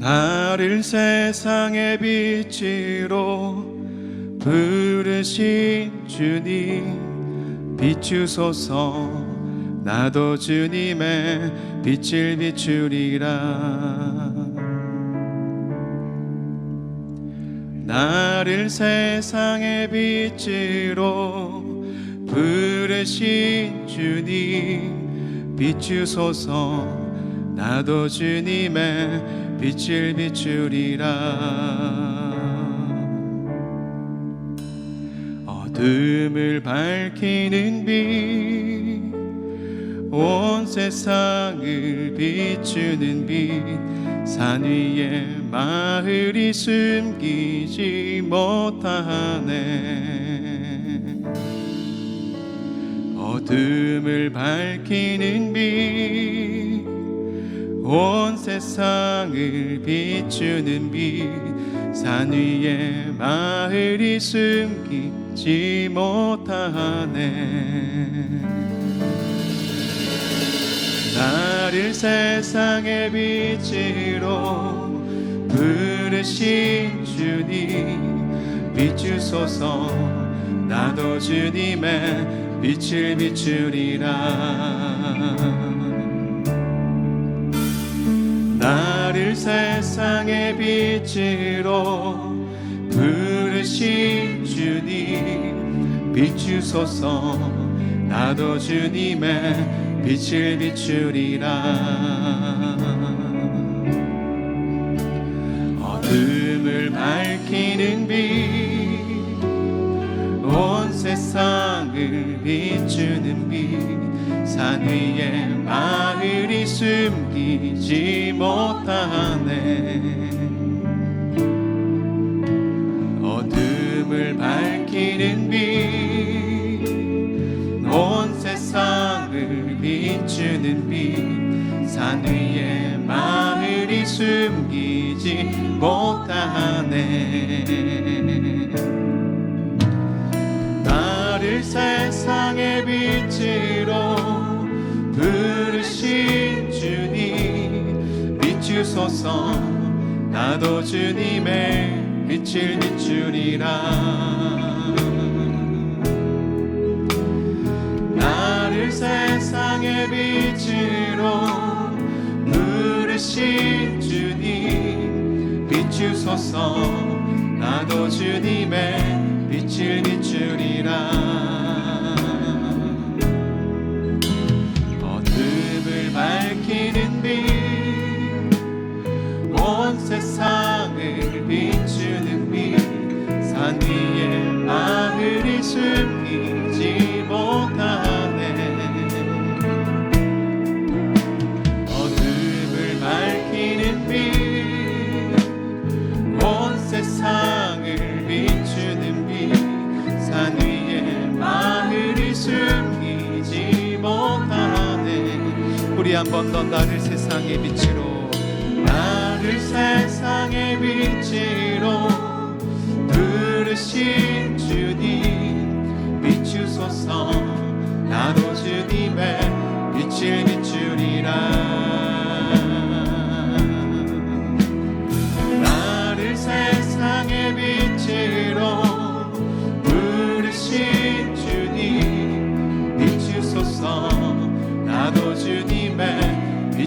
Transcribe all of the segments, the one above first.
나를 세상의 빛으로 부르신 주님 비추소서. 나도 주님의 빛을 비추리라. 나를 세상의 빛으로 부르신 주님 비추소서. 나도 주님의 빛을 비추리라. 어둠을 밝히는 빛 온 세상을 비추는 빛 산 위에 마을이 숨기지 못하네. 어둠을 밝히는 빛 온 세상을 비추는 빛산 위에 마을이 숨기지 못하네. 나를 세상의 빛으로 부르신 주님 비추소서 나도 주님의 빛을 비추리라 나를 세상의 빛으로 부르신 주님 비추소서 나도 주님의 빛을 비추리라. 어둠을 밝히는 빛 온 세상을 비추는 빛 산 위에 마을이 숨기지 못하네. 어둠을 밝히는 빛온 세상을 비추는 빛산 위에 마을이 숨기지 못하네. 나를 세상의 빛으로 부르신 주님 비추소서. 나도 주님의 빛을 비추리라. 나를 세상의 빛으로 부르신 주님 비추소서. 나도 주님의 빛을 비추리라 세상을 비추는 빛산 위에 마을이 숨기지 못하네. 어둠을 밝히는 빛 온 세상을 비추는 빛산 위에 마을이 숨기지 못하네. 우리 한 번 더 나를 세상의 빛으로 나를 세상의 빛으로 부르신 주님 비추소서 나도 주님의 빛을 비추리라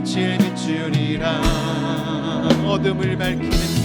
빛을 비추리라. 어둠을 밝히는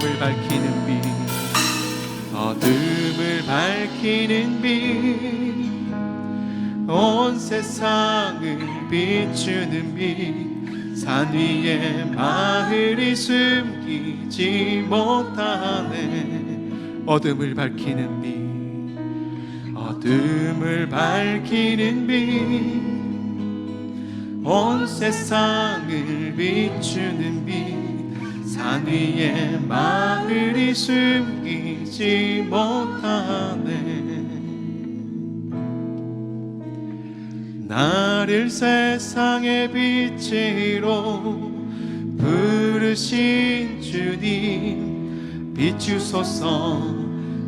어둠을 밝히는 빛. 어둠을 밝히는 빛. 온 세상을 비추는 빛. 산 위에 마을이 숨기지 못하네. 어둠을 밝히는 빛. 어둠을 밝히는 빛. 온 세상을 비추는 빛 산 위에 마을이 숨기지 못하네. 나를 세상의 빛으로 부르신 주님 비추소서.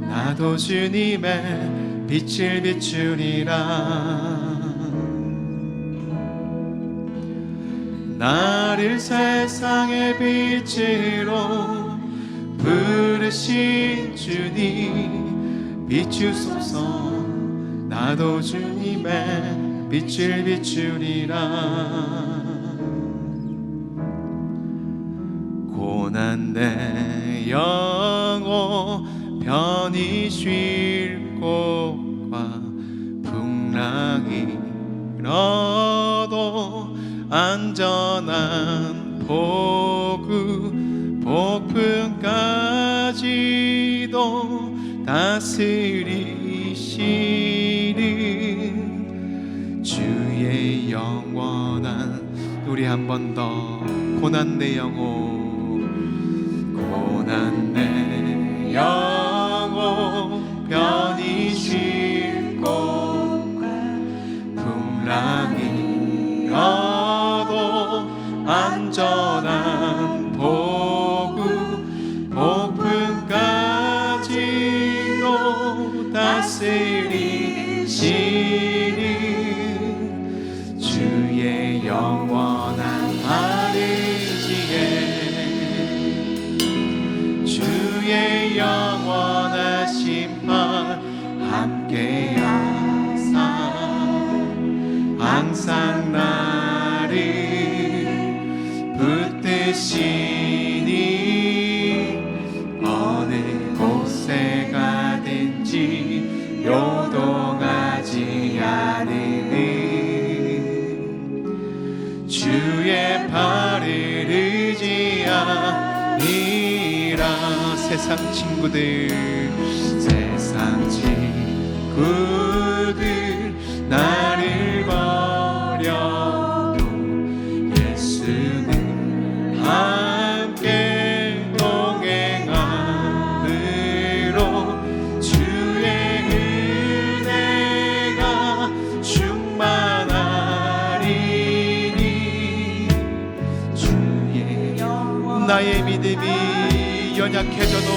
나도 주님의 빛을 비추리라 나를 세상의 빛으로 부르신 주님 비추소서. 나도 주님의 빛을 비추리라. 고난 내 영혼 편히 쉴 곳과 풍랑이 일어도 안전한 보구 복풍까지도 다스리시는 주의 영원한 우리 한 번 더 고난 내 영혼 고난 내 다 주의 발을 의지하니라. 세상 친구들 세상 친구들 나 나의 믿음이 연약해져도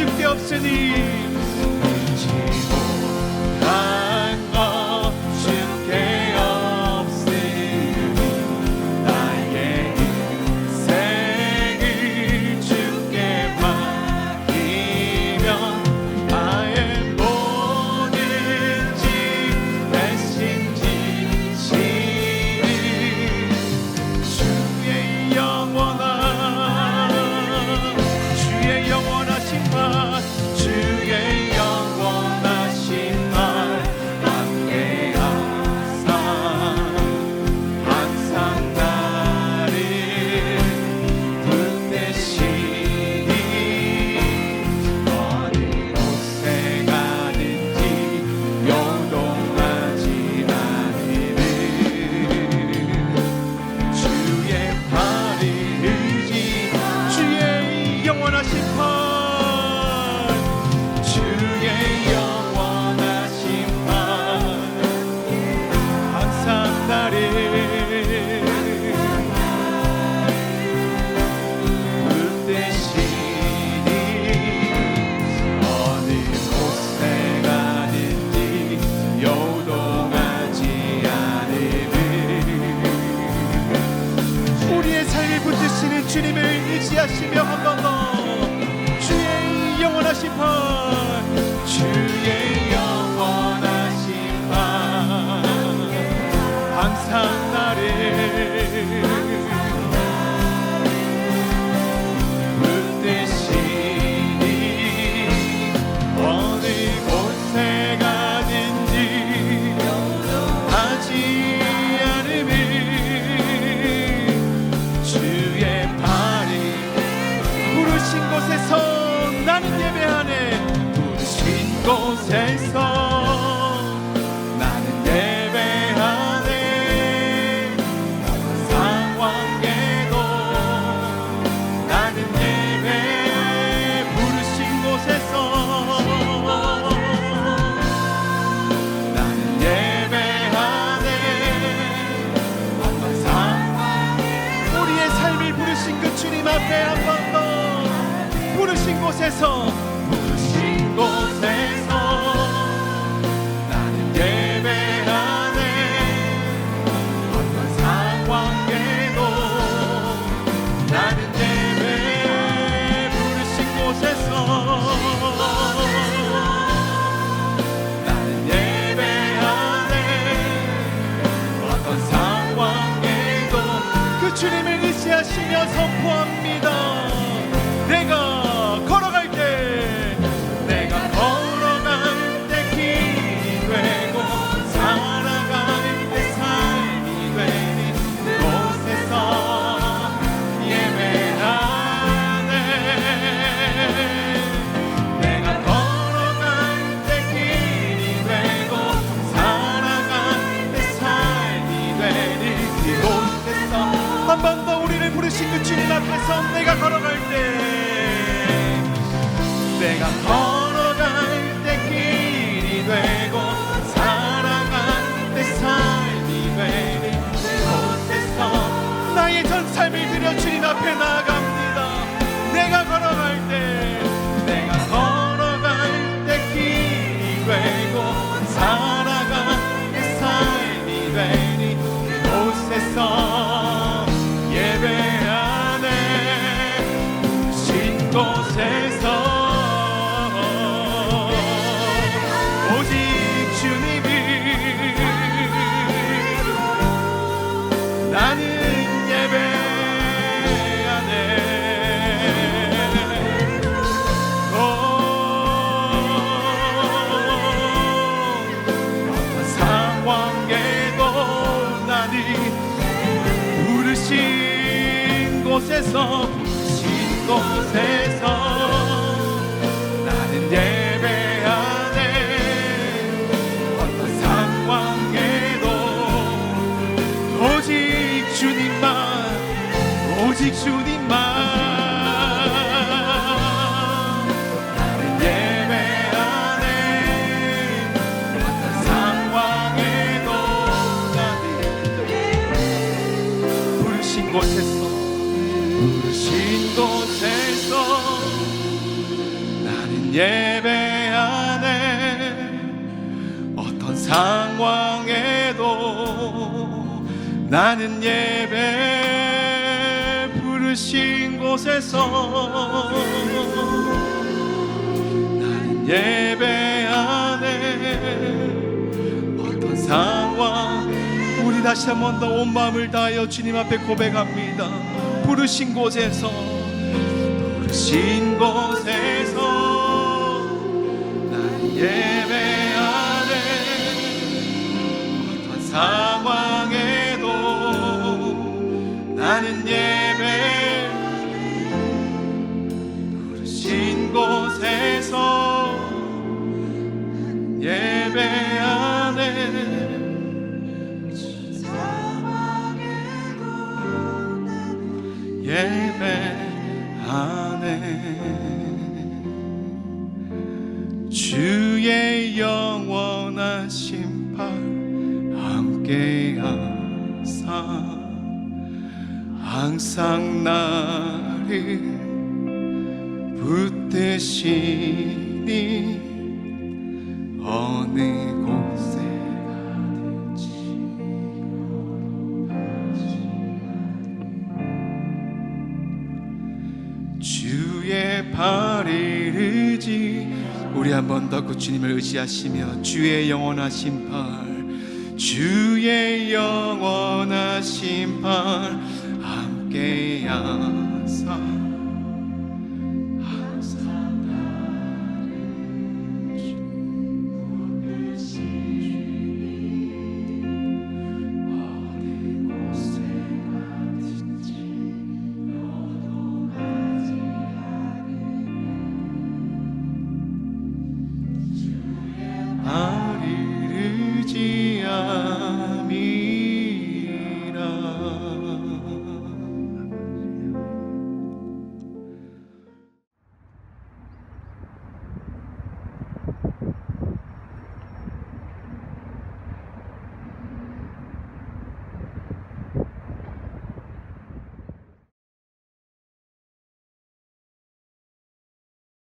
주께 없으니 C'est un peu un peu 要冲破迷 떨어뜨린 앞에 나 오직 주님만 곳에서 부르신 곳에서 나는 예배 안에 어떤 상황에도 나는 예배 부르신 곳에서 나는 예배 안에 어떤 상황 우리 다시 한 번 더 온 마음을 다하여 주님 앞에 고백합니다. 부르신 곳에서 부르신 곳에서 난 예배 안에 어떤 상황에도 나는 예배 안에 의지. 우리 한 번 더 그 주님을 의지하시며 주의 영원하신 팔 주의 영원하신 팔 함께 하사